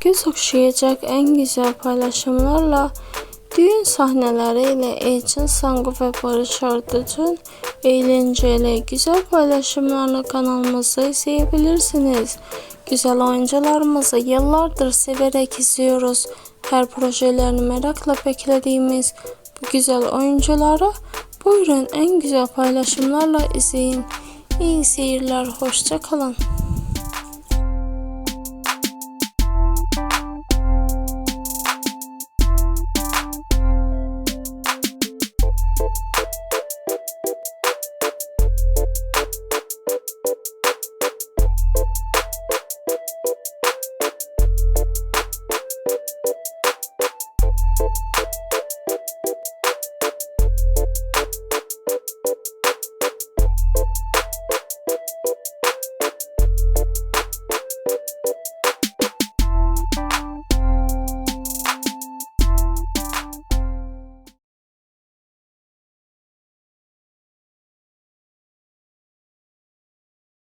göz okşayacak en güzel paylaşımlarla düğün sahneleriyle Elçin Sangu ve Barış Arduç'un eğlenceli güzel paylaşımlarını kanalımızda izleyebilirsiniz. Güzel oyuncularımızı yıllardır severek izliyoruz. Her projelerini merakla beklediğimiz bu güzel oyuncuları buyurun en güzel paylaşımlarla izleyin. İyi seyirler, hoşça kalın. you